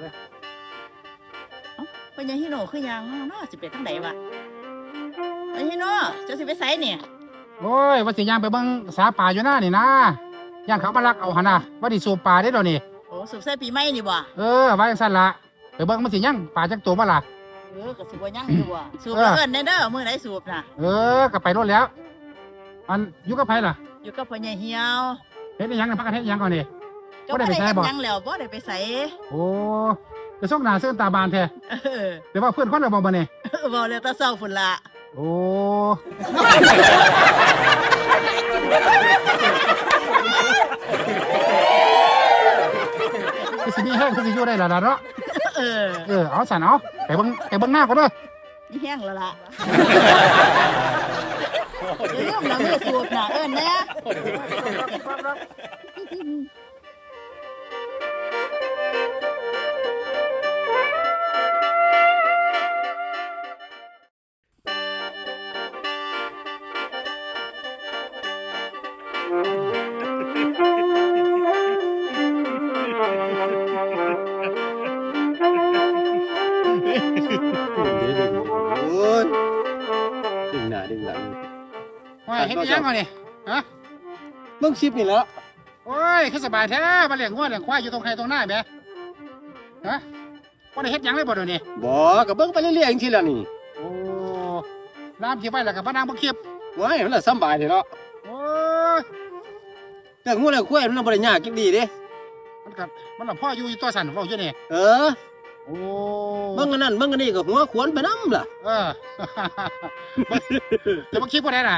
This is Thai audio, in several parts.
เลยเป็นยังฮิโนคือยังเนาะสิไปทางใดวะไอ้ฮิโนเจ้าสิไปไสเนี่ยโอ้ยว่าสิย่างไปเบิ่งสาป่าอยู่หน้านี่นะย่างเขามาลักเอาหนนะว่าดิสูบป่าได้ดอกนี่โอ้สุบใส่ปีใหม่นี่บ่เออว่าจังซั่นละไปเบิ่งมันสิย่างป่าจักตัวบ่ล่ะเออก็สิบ่ยังอยู่บ่สูบเออเอิ้นได้เด้อมื้อไหนสูบน่ะเออก็ไปรถแล้ว อันอยู่กับไผล่ะ อยู่กับพ่อใหญ่เหี่ยวเฮ็ดอีหยังน่ะพักกันเฮ็ดอีหยังก่อนนี่ก็ บ่บ่ได้ได้ไปไสเฮ็ดบ่หยังแล้วบ่ได้ไปไสโอ้จะส่งหน้าเสื้อตาบานแท้เออเดี๋ยวว่าเพื่อนคนละบ่บ่นี่เออบ่แล้วแตะเช้าพุ่นละโอ้คือสิมีแห้งคือสิอยู่ได้ล่ะล่ะเนาะเออเออเอาสั่นเอาไปเบิ่งไปเบิ่งหน้าก่อนเด้อนี่แห้งแล้วล่ะเดี๋ยวเรื่องแล้วมื้อสูบน่ะเอิ้นแน่ ดึงหน้าดึงหลังว่าเฮ็ดอีหยังก่อนนี่ฮะเบิ่งคลิปนี่แหล้วโอ้ยคือสบายแท้มาเลี้ยงงัวเลี้ยงควายอยู่ตรงไหนตรงหน้าแหมฮะบ่ได้เฮ็ดหยังเลยบ่เดี๋ยวนี้บ่ก็เบิ่งไปเรื่อยๆจังซี่ล่ะนี่โอ้น้ำเก็บไว้แล้วก็บ่นางบ่เก็บว้ายมันละสำบายเด้เนาะโอ้ยเรื่องงูเรื่องควายมันบ่ได้ยากจักดีเด้มันก็มันละพ่ออยู่อยู่ตัวสั่นเว้าอยู่นี่เออ โอ้เบิ่งอันนั้นเบิ่งอันนี้ก็หัวขวนไปนำล่ะเออ จะบ่คิดบ่ได้ล่ะ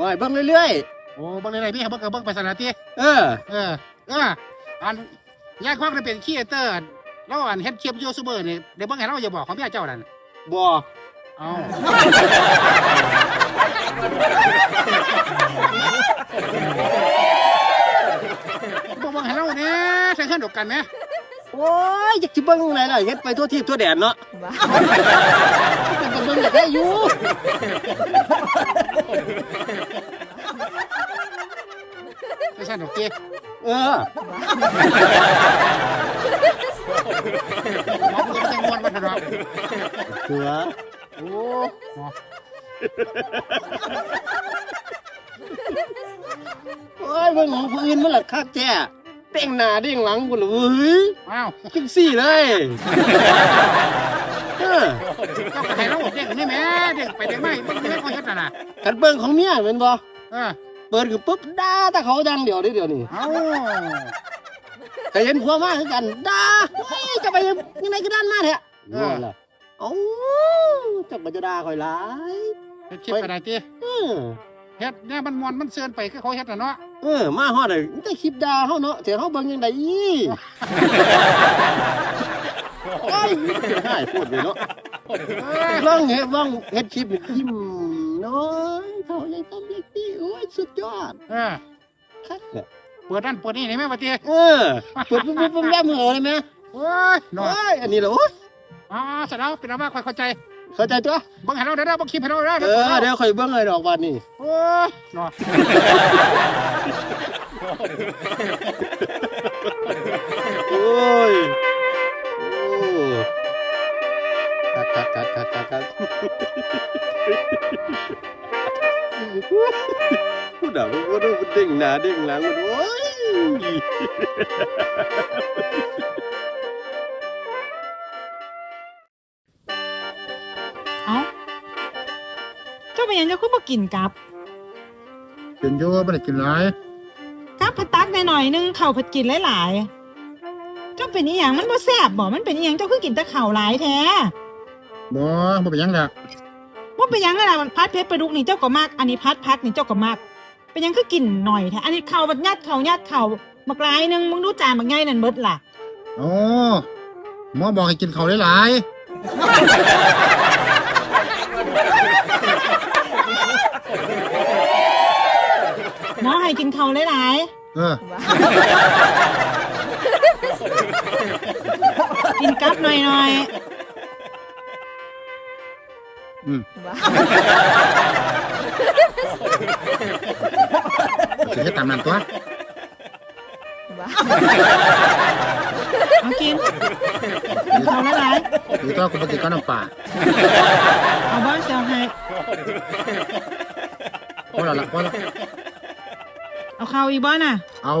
ว้ายเบิ่งเรื่อยโอ้เบิ่งได้ๆพี่เบิ่งก็เบิ่งไปสั่นล่ะติๆเออ เออเอออันยายความได้เป็นครีเอเตอร์แล้วอันเฮ็ดคลิปยูทูบเบอร์นี่ได้เบิ่งให้เราอย่าบอกของพี่เจ้านั่นบ่เอาบ่เบิ่งให้เราแหน่ใส่เครื่องเดียวกันแหม โอ้ยอยากสิเบิ่งไหนล่ะเฮ็ดไปทั่วทิศทั่วแดนเนาะเป็นก็เบิ่งอยากได้อยู่ใส่เครื่องเดียวกันเออหมอผู้จังมวนมาถอะเสือโอ้หมอโอ้ยเบิ่งของผู้อื่นมันละคักแท้ แต่งหน้าเด้งหลังพุ่นล่ะเว้ยอ้าวจังซี่เลยเออเจ้าก็ให้เราเด็กนี่แหม่เด็กไปเด็กไม่เบิ่งไม่ให้เขาเฮ็ดน่ะนะกันเบิ่งของเมียแม่นบ่เออเปิดคือปุ๊บด่าแต่เขาดังเดียวเด้เดี๋ยวนี้เอาแต่เห็นผัวมาคือกันด่าเฮ้ยจะไปยังไงก็ด้านมาแท้นั่นล่ะเอ้าจักบ่จะด่าข่อยหลายเฮ็ดคลิปก็ได้ติเออ เฮ็ดเนี่ยมันมวนมันเสื่อนไปคือเขาเฮ็ดน่ะเนาะเออมาฮอดเลยแต่คลิปด่าเฮาเนาะแต่เฮาเบิ่งยังไงอีโอ้ยง่ายพูดเลยเนาะเออลองเฮ็ดลองเฮ็ดคลิปนี่ยิ้มน้อยเขาใหญ่ทำเด็กดีโอ้ยสุดยอดเออคักเนี่ยเปิดนั่นเปิดนี่ได้ไหมวะติเออปุ๊บปุ๊บปุ๊บปุ๊บแย่มือเลยไหมโอ้ยเนาะโอ้ยอันนี้เหรอโอ้ยอ๋อเสร็จแล้วเป็นเอามาค่อยเข้าใจ เข้าใจตัวเบิ่งให้เราได้อเบิ่งคลิปให้เราได้เออเดี๋ยวค่อยเบิ่งเลยดอกวันนี้โอ้ยเนาะโอ้ยโอ้คักคักคักคักคักคักพูดอะมันก็ต้องเด้งหน้าเด้งหลังมันโอ้ย เจ้าเป็นหยังเจ้าคือบ่กินกับกินอยู่บ่ได้กินหลายกับผัดตักหน่อยๆนึงข้าวผัดกินหลายๆเจ้าเป็นอีหยังมันบ่แซ่บบ่มันเป็นอีหยังเจ้าคือกินแต่ข้าวหลายแท้บ่บ่เป็นหยังดอกว่าเป็นหยังอะล่ะพัดเพชรปลาดุกนี่เจ้าก็มากอันนี้พัดพักนี่เจ้าก็มากเป็นหยังคือกินหน่อยแท้อันนี้ข้าวบัดยัดข้าวยัดข้าวบักหลายหนึงมึงดูจานบักใหญ่นั่นเบิดล่ะโอ้หมอบอกให้กินข้าวหลายห เขาหลายเออกินกับหน่อยหน่อยอืมสิให้ตามนั้นตัวกินกินเขาหลายหรือตัวกูไปกินข้าวน้ำป่าๆเอาบ้าเซลให้พอและละพอและ เอาอีบ้าน่ะ เอา